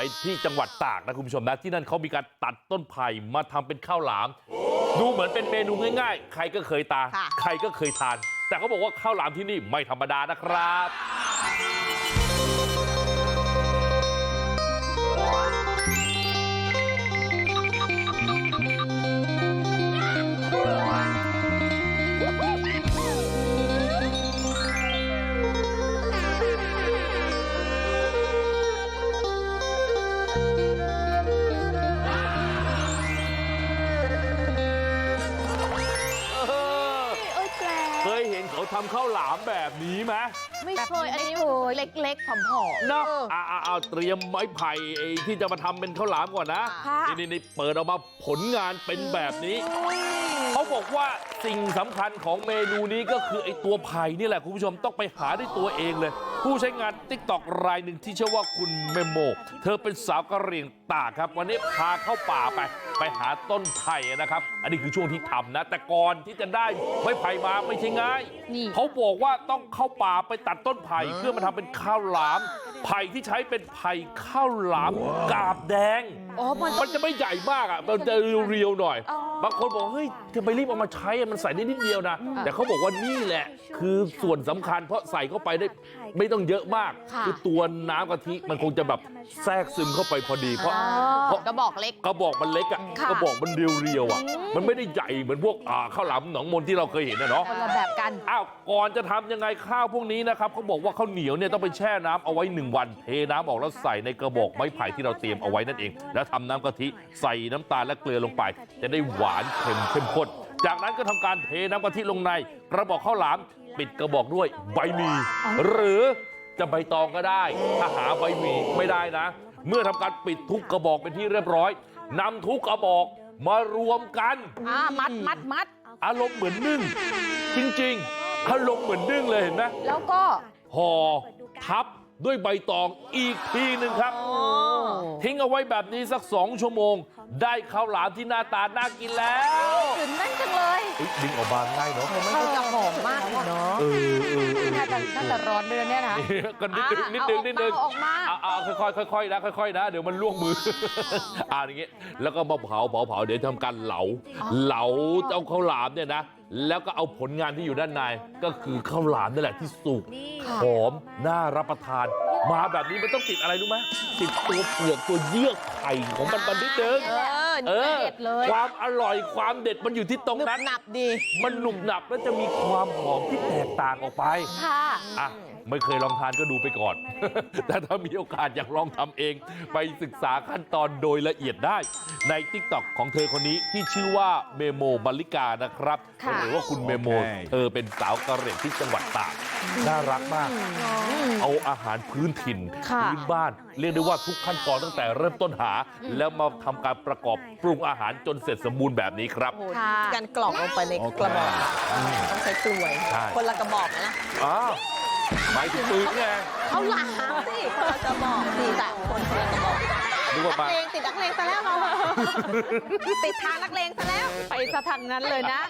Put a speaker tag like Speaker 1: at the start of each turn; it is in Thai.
Speaker 1: ไปที่จังหวัดตากนะคุณผู้ชมนะที่นั่นเขามีการตัดต้นไผ่มาทำเป็นข้าวหลามดูเหมือนเป็นเมนูง่ายๆใครก็เคยตา
Speaker 2: ค่ะ
Speaker 1: ใครก็เคยทานแต่เขาบอกว่าข้าวหลามที่นี่ไม่ธรรมดานะครับ ยเห็นเขาทำข้าวหลามแบบนี้ไหม
Speaker 3: ไม่เคยอันนี้
Speaker 2: ไม่เคย
Speaker 3: เล็กๆผอม
Speaker 1: เนาะอ่าเอาเตรียมไม้ไผ่ไอ้ที่จะมาทำเป็นข้าวหลามก่อนนะ
Speaker 3: ๆค่ะ
Speaker 1: นี่นี่นี่เปิดออกมาผลงานเป็นแบบนี้เขาบอกว่าสิ่งสำคัญของเมนูนี้ก็คือไอ้ตัวไผ่นี่แหละคุณผู้ชมต้องไปหาด้วยตัวเองเลย ผู้ใช้งานติ๊กตอกรายหนึ่งที่เชื่อว่าคุณเมโม เธอเป็นสาวกะเหรี่ยง ตากครับวันนี้พาเข้าป่าไปไปหาต้นไผ่นะครับอันนี้คือช่วงที่ทำนะแต่ก่อนที่จะได้ไม้ไผ่มาไม่ใช่ง่าย
Speaker 3: นี่
Speaker 1: เขาบอกว่าต้องเข้าป่าไปตัดต้นไผ่เพื่อมาทำเป็นข้าวหลามไผ่ที่ใช้เป็นไผ่ข้าวหลามกาบแดง
Speaker 3: อ๋อมัน
Speaker 1: มันจะไม่ใหญ่มากอะมันจะเรียวๆหน่อย
Speaker 3: อ๋อ
Speaker 1: บางคนบอกเฮ้ยทำไมรีบเอามาใช้อะมันใส่ได้นิดเดียวนะ
Speaker 3: อืม
Speaker 1: แต่เขาบอกว่านี่แหละ คือส่วนสำคัญเพราะใส่เข้าไปได้ไม่ต้องเยอะมาก
Speaker 3: ค่ะ
Speaker 1: อตัวน้ำกะทิมันคงจะแบบแทรกซึมเข้าไปพอดีเพราะ
Speaker 3: อ๋อ
Speaker 1: เพราะ
Speaker 3: กระบอกเล็ก
Speaker 1: กระบอกมันเล็กอะ
Speaker 3: ค่ะ
Speaker 1: กระบอกมันเรียวๆอะ
Speaker 3: อืม
Speaker 1: มันไม่ได้ใหญ่เหมือนพวกอ่าข้าวหลามหนองมนที่เราเคยเห็นนะเนาะ
Speaker 3: คนละแบบกัน
Speaker 1: อ้าวก่อนจะทำยังไงข้าวพวกนี้นะครับเขาบอกว่าข้าวเหนียวเนี่ยต้องไปแช่น้ำเอาไว้หนึ่งวัน เทน้ำออกแล้วใส่ในกระบอกไม้ไผ่ที่เราเตรียมเอาไว้นั่นเอง แล้วทำน้ำกะทิใส่น้ำตาลและเกลือลงไป จะได้หวานเค็มเข้มข้นจากนั้นก็ทำการเทน้ำกะทิลงใน กระบอกข้าวหลามปิดกระบอกด้วยใบหมี่หรือจะใบตองก็ได้ถ้าหาใบหมี่ไม่ได้นะ เมื่อทำการปิดทุกกระบอกเป็นที่เรียบร้อยนำทุกกระบอกมารวมกัน
Speaker 3: อ่ามัดมัดมัด
Speaker 1: อารมณ์เหมือนนึ่งจริงๆอารมณ์เหมือนนึ่งเลยเห็นไหม
Speaker 3: แล้วก็
Speaker 1: ห่อทับด้วยใบตองอีกทีหนึ่งครับ ทิ้งเอาไว้แบบนี้สักสองชั่วโมง ได้ข้าวหลามที่หน้าตาน่ากินแล้ว
Speaker 3: ตื่นเต้นจังเลย
Speaker 1: เฮ้ยดึงออกมาง่ายเนาะ
Speaker 3: มันคงจะ หอมมากเลยเนาะ
Speaker 1: เออเออเออ
Speaker 3: น่าจะน่าจะร้อนเดือนเนี่ยนะ
Speaker 1: ก็นิดนึงนิดนึงนิดนึง
Speaker 3: เอาออกมา
Speaker 1: เอาเอาค่อยๆค่อยๆนะค่อยๆนะ เดี๋ยวมันลวกมืออ่าอย่างเงี้ยแล้วก็มาเผาเผาเผาเดี๋ยวทำการเหลา เหลาเอาข้าวหลามเนี่ยนะแล้วก็เอาผลงานที่อยู่ด้านในก็คือข้าวหลามนั่นแหละที่สุก
Speaker 3: ค่ะ
Speaker 1: หอมน่ารับประทาน มาแบบนี้มันต้องติดอะไรรู้ไหมติดตัวเปลือกตัวเยื่อไข่ของมันมันนิดนึง
Speaker 3: เออ
Speaker 1: เอ
Speaker 3: นี่
Speaker 1: อ
Speaker 3: เด็ดเลย
Speaker 1: ความอร่อยความเด็ดมันอยู่ที่ตรง
Speaker 3: หนึบ
Speaker 1: นั้น
Speaker 3: หนับดี
Speaker 1: มันหนุบหนับแล้วจะมีความหอมที่แตกต่างออกไป
Speaker 3: ค่ะ
Speaker 1: อะไม่เคยลองทานก็ดูไปก่อนแต่ถ้ามีโอกาสอยากลองทำเองไปศึกษาขั้นตอนโดยละเอียดได้ใน t ิ k t o k ของเธอคนนี้ที่ชื่อว่าเมโมบัลลิกานะครับ
Speaker 3: ค่ะ
Speaker 1: หรือว่าคุณเมโม
Speaker 4: โอเค
Speaker 1: เธอเป็นสาวกะเหรี่ยงที่จังหวัดตากน่ารักมาก เอาอาหารพื้นถิ่น
Speaker 3: ค่ะ
Speaker 1: พื้นบ้าน เรียกได้ว่าทุกขั้นตอนตั้งแต่เริ่มต้นหา แล้วมาทำการประกอบปรุงอาหารจนเสร็จสมบูรณ์แบบนี้ครับ
Speaker 3: ค่ะ
Speaker 2: การกรอกลงไปในกระบอกต้องใช้กลวย
Speaker 1: ใช่
Speaker 2: คนละกระบอกนะ
Speaker 1: อ้าว หมายถึงปืนไง
Speaker 2: เขาหลามสิคนละกระบอกสิแต่คนคนละกระบอก
Speaker 1: นึกว่า
Speaker 2: นั
Speaker 1: มา
Speaker 2: กเลงติดนักเลงซะแล้วเราอะติดทางนักเลงซะแล้ว
Speaker 3: ไปสะทางนั้นเลยนะ